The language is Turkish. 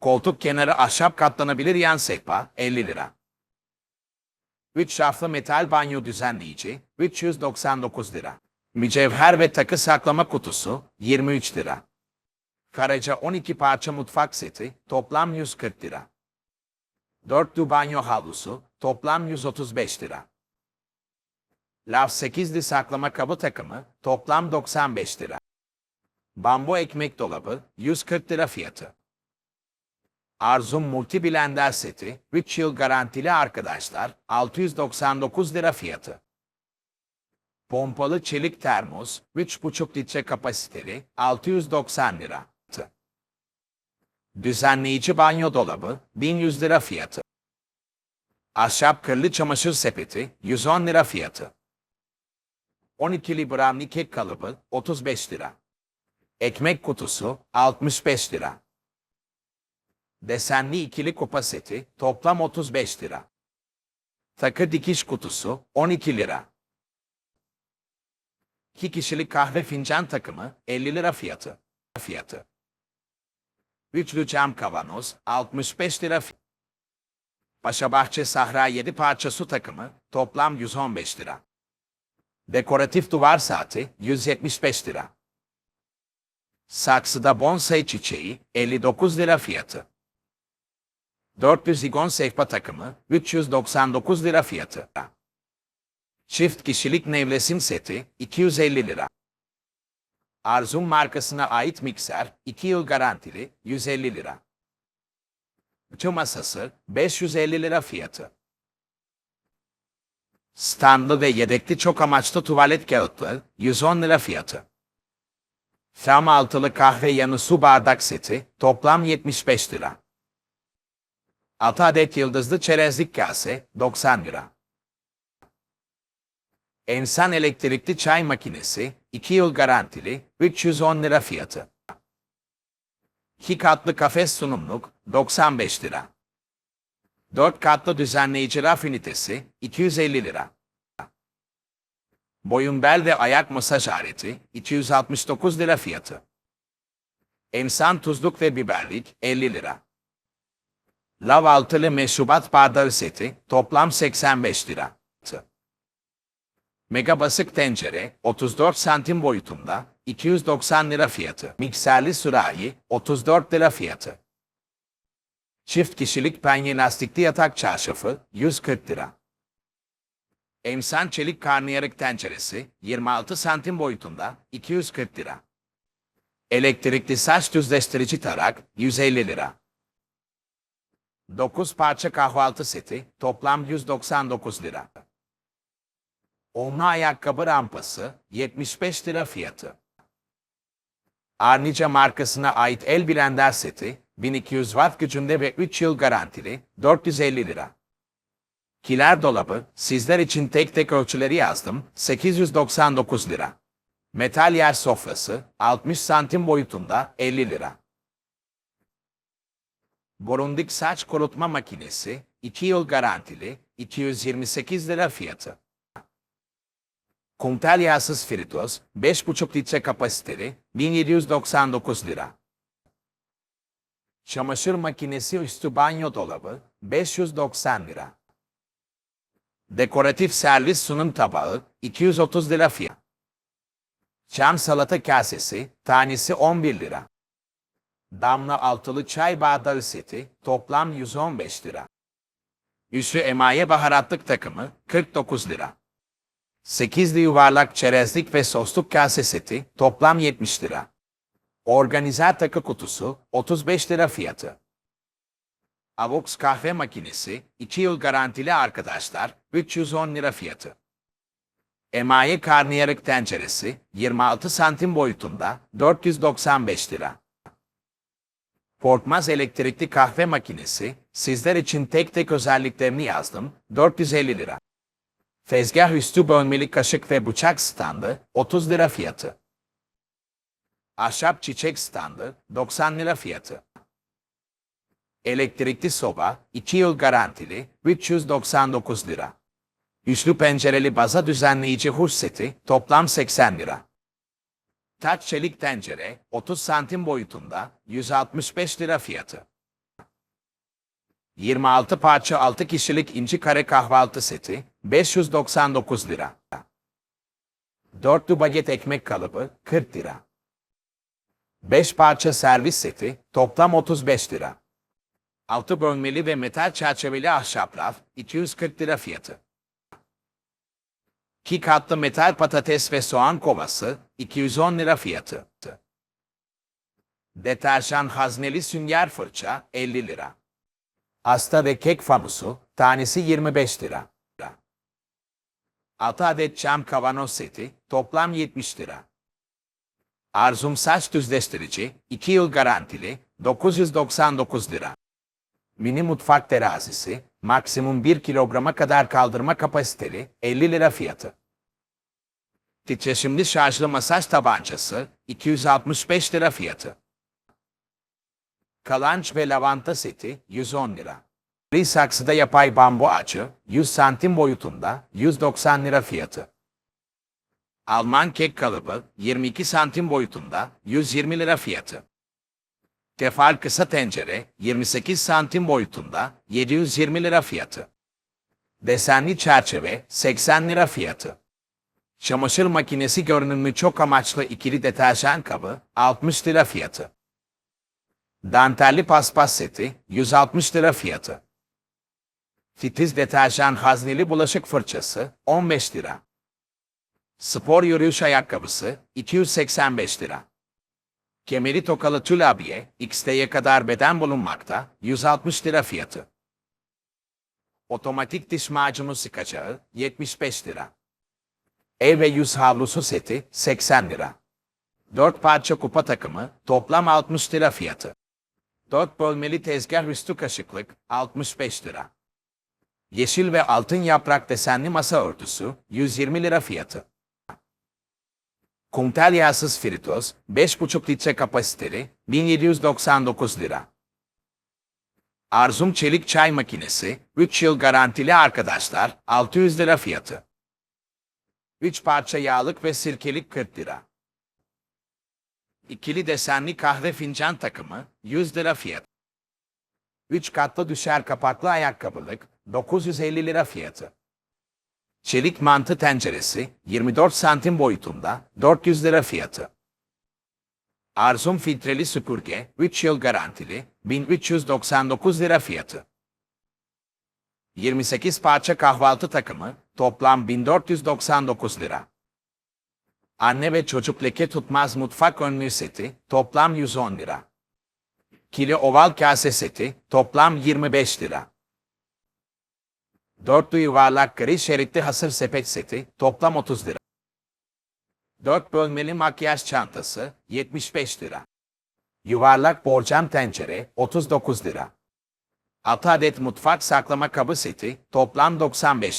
Koltuk kenarı ahşap katlanabilir yan sehpa 50 lira. 3 şaflı metal banyo düzenleyici 399 lira. Mücevher ve takı saklama kutusu 23 lira. Karaca 12 parça mutfak seti toplam 140 lira. 4'lü banyo havlusu toplam 135 lira. Lav 8'li saklama kabı takımı toplam 95 lira. Bambu ekmek dolabı 140 lira fiyatı. Arzum Multi Blender seti 3 yıl garantili arkadaşlar 699 lira fiyatı. Pompalı çelik termos 3,5 litre kapasiteli 690 lira. Düzenleyici banyo dolabı 1100 lira fiyatı. Ahşap kırlı çamaşır sepeti 110 lira fiyatı. 12'li brownie kek kalıbı 35 lira. Ekmek kutusu 65 lira. Desenli ikili kupa seti toplam 35 lira. Takı dikiş kutusu 12 lira. 2 kişilik kahve fincan takımı 50 lira fiyatı. Fiyatı. Üçlü cam kavanoz 65 lira. fi- Paşabahçe Sahra 7 parça su takımı toplam 115 lira. Dekoratif duvar saati 175 lira. Saksıda bonsai çiçeği 59 lira fiyatı. 400 zigon sehpa takımı 399 lira fiyatı. Çift kişilik nevresim seti 250 lira. Arzum markasına ait mikser 2 yıl garantili 150 lira. Ütü masası 550 lira fiyatı. Standlı ve yedekli çok amaçlı tuvalet kağıtları 110 lira fiyatı. Cam altılı kahve yanı su bardak seti toplam 75 lira. 6 adet yıldızlı çerezlik kase 90 lira. Ensan elektrikli çay makinesi 2 yıl garantili 310 lira fiyatı. 2 katlı kafes sunumluk 95 lira. 4 katlı düzenleyici raf ünitesi 250 lira. Boyun bel ve ayak masaj aleti 269 lira fiyatı. Ensan tuzluk ve biberlik 50 lira. Lav altılı meşrubat bardağı seti toplam 85 lira. Mega basık tencere 34 santim boyutunda 290 lira fiyatı. Mikserli sürahi 34 lira fiyatı. Çift kişilik penye lastikli yatak çarşafı 140 lira. Emsan çelik karnıyarık tenceresi 26 santim boyutunda 240 lira. Elektrikli saç düzleştirici tarak 150 lira. 9 parça kahvaltı seti toplam 199 lira. Onlu ayakkabı rampası 75 lira fiyatı. Arnica markasına ait el blender seti 1200 watt gücünde ve 3 yıl garantili 450 lira. Kiler dolabı sizler için tek tek ölçüleri yazdım 899 lira. Metal yer sofrası 60 santim boyutunda 50 lira. Borundik saç kurutma makinesi 2 yıl garantili 228 lira fiyatı. Kumtel yağsız fritöz 5,5 litre kapasiteli 1799 lira. Çamaşır makinesi üstü banyo dolabı 590 lira. Dekoratif servis sunum tabağı 230 lira fiyat. Çam salata kasesi tanesi 11 lira. Damla altılı çay bardağı seti toplam 115 lira. Üstü emaye baharatlık takımı 49 lira. 8'li yuvarlak çerezlik ve sosluk kase seti toplam 70 lira. Organizer takı kutusu 35 lira fiyatı. Avox kahve makinesi 2 yıl garantili arkadaşlar 310 lira fiyatı. Emaye karnıyarık tenceresi 26 santim boyutunda 495 lira. Portmaz elektrikli kahve makinesi sizler için tek tek özelliklerini yazdım 450 lira. Tezgah üstü bölmeli kaşık ve bıçak standı 30 lira fiyatı. Ahşap çiçek standı 90 lira fiyatı. Elektrikli soba 2 yıl garantili 399 lira. Üçlü pencereli baza düzenleyici huş seti toplam 80 lira. Taç çelik tencere 30 santim boyutunda 165 lira fiyatı. 26 parça 6 kişilik inci kare kahvaltı seti 599 lira. Dörtlü baget ekmek kalıbı 40 lira. 5 parça servis seti toplam 35 lira. 6 bölmeli ve metal çerçeveli ahşap raf 240 lira fiyatı. 2 katlı metal patates ve soğan kovası 210 lira fiyatı. Deterjan hazneli sünger fırça 50 lira. Asta ve kek famusu tanesi 25 lira. 6 adet cam kavanoz seti toplam 70 lira. Arzum saç düzleştirici 2 yıl garantili 999 lira. Mini mutfak terazisi maksimum 1 kilograma kadar kaldırma kapasiteli 50 lira fiyatı. Titreşimli şarjlı masaj tabancası 265 lira fiyatı. Kalanç ve lavanta seti 110 lira. Bir saksıda yapay bambu ağacı 100 santim boyutunda 190 lira fiyatı. Alman kek kalıbı 22 santim boyutunda 120 lira fiyatı. Tefal kısa tencere 28 santim boyutunda 720 lira fiyatı. Desenli çerçeve 80 lira fiyatı. Çamaşır makinesi görünümlü çok amaçlı ikili deterjan kabı 60 lira fiyatı. Dantelli paspas seti 160 lira fiyatı. Titiz deterjan hazneli bulaşık fırçası 15 lira. Spor yürüyüş ayakkabısı 285 lira. Kemeri tokalı tül abiye XT'ye kadar beden bulunmakta 160 lira fiyatı. Otomatik diş macunu sıkacağı 75 lira. Ev ve yüz havlusu seti 80 lira. 4 parça kupa takımı toplam 60 lira fiyatı. 4 bölmeli tezgah üstü kaşıklık 65 lira. Yeşil ve altın yaprak desenli masa örtüsü 120 lira fiyatı. Kumtel yağsız fritöz 5,5 litre kapasiteli 1799 lira. Arzum çelik çay makinesi 3 yıl garantili arkadaşlar 600 lira fiyatı. 3 parça yağlık ve sirkelik 40 lira. İkili desenli kahve fincan takımı 100 lira fiyat. 3 katlı düşer kapaklı ayakkabılık 950 lira fiyatı. Çelik mantı tenceresi 24 santim boyutunda 400 lira fiyatı. Arzum filtreli süpürge 3 yıl garantili 1399 lira fiyatı. 28 parça kahvaltı takımı toplam 1499 lira. Anne ve çocuk leke tutmaz mutfak önlüğü seti toplam 110 lira. Kili oval kase seti toplam 25 lira. Dörtlü yuvarlak gri şeritli hasır sepet seti toplam 30 lira. 4 bölmeli makyaj çantası 75 lira. Yuvarlak borcam tencere 39 lira. 6 adet mutfak saklama kabı seti toplam 95 lira.